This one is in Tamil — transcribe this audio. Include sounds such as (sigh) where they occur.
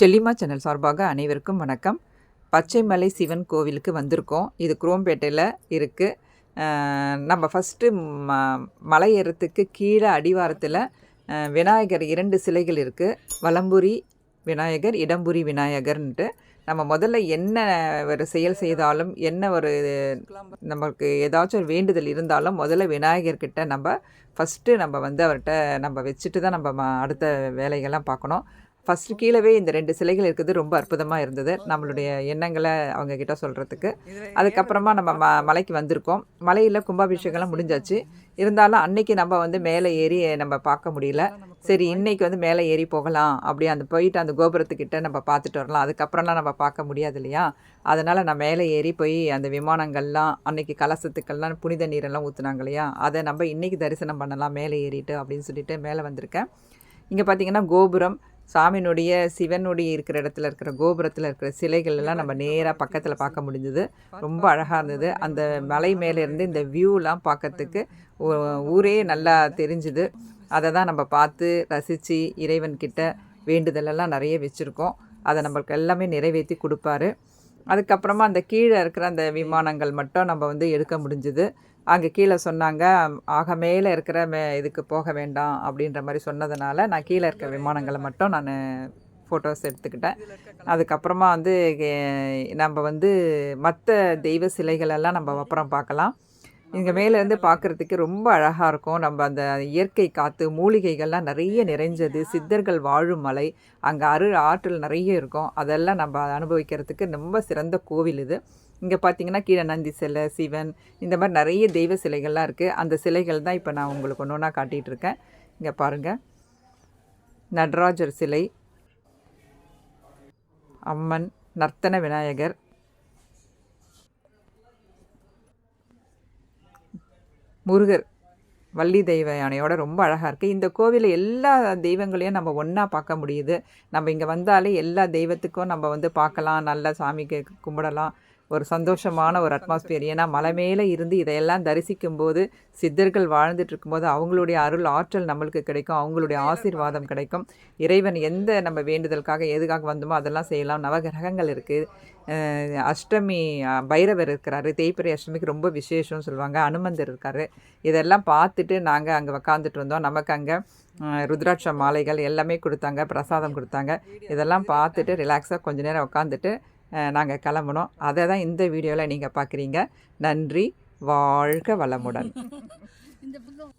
செல்லிமா சேனல் சார்பாக அனைவருக்கும் வணக்கம். பச்சைமலை சிவன் கோவிலுக்கு வந்திருக்கோம். இது குரோம்பேட்டையில் இருக்குது நம்ம ஃபஸ்ட்டு ம மலை ஏறத்துக்கு கீழே அடிவாரத்தில் விநாயகர் இரண்டு சிலைகள் இருக்குது வலம்புரி விநாயகர் இடம்புரி விநாயகர்ன்ட்டு. நம்ம முதல்ல என்ன ஒரு செயல் செய்தாலும் என்ன ஒரு நம்மளுக்கு ஏதாச்சும் ஒரு வேண்டுதல் இருந்தாலும் முதல்ல விநாயகர்கிட்ட நம்ம ஃபஸ்ட்டு நம்ம வந்து அவர்கிட்ட நம்ம வச்சுட்டு தான் நம்ம அடுத்த வேலைகள்லாம் பார்க்கணும். ஃபஸ்ட்டு கீழவே இந்த ரெண்டு சிலைகள் இருக்குது. ரொம்ப அற்புதமாக இருந்தது. நம்மளுடைய எண்ணங்களை அவங்க கிட்ட சொல்கிறதுக்கு அதுக்கப்புறமா நம்ம ம மலைக்கு வந்திருக்கோம். மலையில் கும்பாபிஷேகம்லாம் முடிஞ்சாச்சு. இருந்தாலும் அன்னைக்கு நம்ம வந்து மேலே ஏறி நம்ம பார்க்க முடியல. சரி இன்னைக்கு வந்து மேலே ஏறி போகலாம். அப்படி அந்த போயிட்டு அந்த கோபுரத்துக்கிட்ட நம்ம பார்த்துட்டு வரலாம். அதுக்கப்புறம்லாம் நம்ம பார்க்க முடியாது இல்லையா? அதனால் நான் மேலே ஏறி போய் அந்த விமானங்கள்லாம் அன்னைக்கு கலசத்துக்கெல்லாம் புனித நீரெல்லாம் ஊற்றுனாங்க இல்லையா? அதை நம்ம இன்னைக்கு தரிசனம் பண்ணலாம். மேலே ஏறிட்டு அப்படின்னு சொல்லிட்டு மேலே வந்திருக்கேன். இங்கே பார்த்தீங்கன்னா கோபுரம் சாமியினுடைய சிவனுடைய இருக்கிற இடத்துல இருக்கிற கோபுரத்தில் இருக்கிற சிலைகள் எல்லாம் நம்ம நேராக பக்கத்தில் பார்க்க முடிஞ்சது. ரொம்ப அழகாக இருந்தது. அந்த மலை மேலேருந்து இந்த வியூலாம் பார்க்கறதுக்கு ஊரே நல்லா தெரிஞ்சுது. அதை தான் நம்ம பார்த்து ரசித்து இறைவன்கிட்ட வேண்டுதலெல்லாம் நிறைய வச்சுருக்கோம். அதை நம்மளுக்கு எல்லாமே நிறைவேற்றி கொடுப்பாரு. அதுக்கப்புறமா அந்த கீழே இருக்கிற அந்த விமானங்கள் மட்டும் நம்ம வந்து எடுக்க முடிஞ்சுது. அங்கே கீழே சொன்னாங்க ஆக மேலே இருக்கிற மே இதுக்கு போக வேண்டாம் அப்படின்ற மாதிரி சொன்னதுனால நான் கீழே இருக்கிற விமானங்களை மட்டும் நான் ஃபோட்டோஸ் எடுத்துக்கிட்டேன். அதுக்கப்புறமா வந்து நம்ம வந்து மற்ற தெய்வ சிலைகளெல்லாம் நம்ம அப்புறம் பார்க்கலாம். இங்கே மேலேருந்து பார்க்குறதுக்கு ரொம்ப அழகாக இருக்கும். நம்ம அந்த இயற்கை காற்று மூலிகைகள்லாம் நிறைய நிறைஞ்சது. சித்தர்கள் வாழும் மலை அங்கே அரு ஆற்றல் நிறைய இருக்கும். அதெல்லாம் நம்ம அனுபவிக்கிறதுக்கு ரொம்ப சிறந்த கோவில் இது. இங்கே பார்த்தீங்கன்னா கீழே நந்தி சிலை சிவன் இந்த மாதிரி நிறைய தெய்வ சிலைகள்லாம் இருக்குது அந்த சிலைகள் தான் இப்போ நான் உங்களுக்கு ஒன்று ஒன்றா காட்டிகிட்டு இருக்கேன். இங்கே பாருங்கள் நடராஜர் சிலை அம்மன் நர்த்தன விநாயகர் முருகர் வள்ளி தெய்வ யானையோட ரொம்ப அழகாக இருக்குது இந்த கோவிலில் எல்லா தெய்வங்களையும் நம்ம ஒன்றா பார்க்க முடியுது. நம்ம இங்கே வந்தாலே எல்லா தெய்வத்துக்கும் நம்ம வந்து பார்க்கலாம் நல்லா சாமிக்கு கும்பிடலாம். ஒரு சந்தோஷமான ஒரு அட்மாஸ்பியர் ஏன்னா மலை மேலே இருந்து இதையெல்லாம் தரிசிக்கும் போது சித்தர்கள் வாழ்ந்துட்டு இருக்கும்போது அவங்களுடைய அருள் ஆற்றல் நம்மளுக்கு கிடைக்கும். அவங்களுடைய ஆசீர்வாதம் கிடைக்கும். இறைவன் எந்த நம்ம வேண்டுதலுக்காக எதுக்காக வந்தோமோ அதெல்லாம் செய்யலாம். நவகிரகங்கள் இருக்குது அஷ்டமி பைரவர் இருக்கிறாரு. தேய்பிரை அஷ்டமிக்கு ரொம்ப விசேஷம்னு சொல்லுவாங்க. அனுமந்தர் இருக்காரு. இதெல்லாம் பார்த்துட்டு நாங்கள் அங்கே உக்காந்துட்டு இருந்தோம். நமக்கு அங்கே ருத்ராட்ச மாலைகள் எல்லாமே கொடுத்தாங்க. பிரசாதம் கொடுத்தாங்க. இதெல்லாம் பார்த்துட்டு ரிலாக்ஸாக கொஞ்ச நேரம் உட்காந்துட்டு நாங்கள் கிளம்புனோம். அதை தான் இந்த வீடியோவில் நீங்கள் பார்க்குறீங்க நன்றி. வாழ்க வளமுடன். (laughs)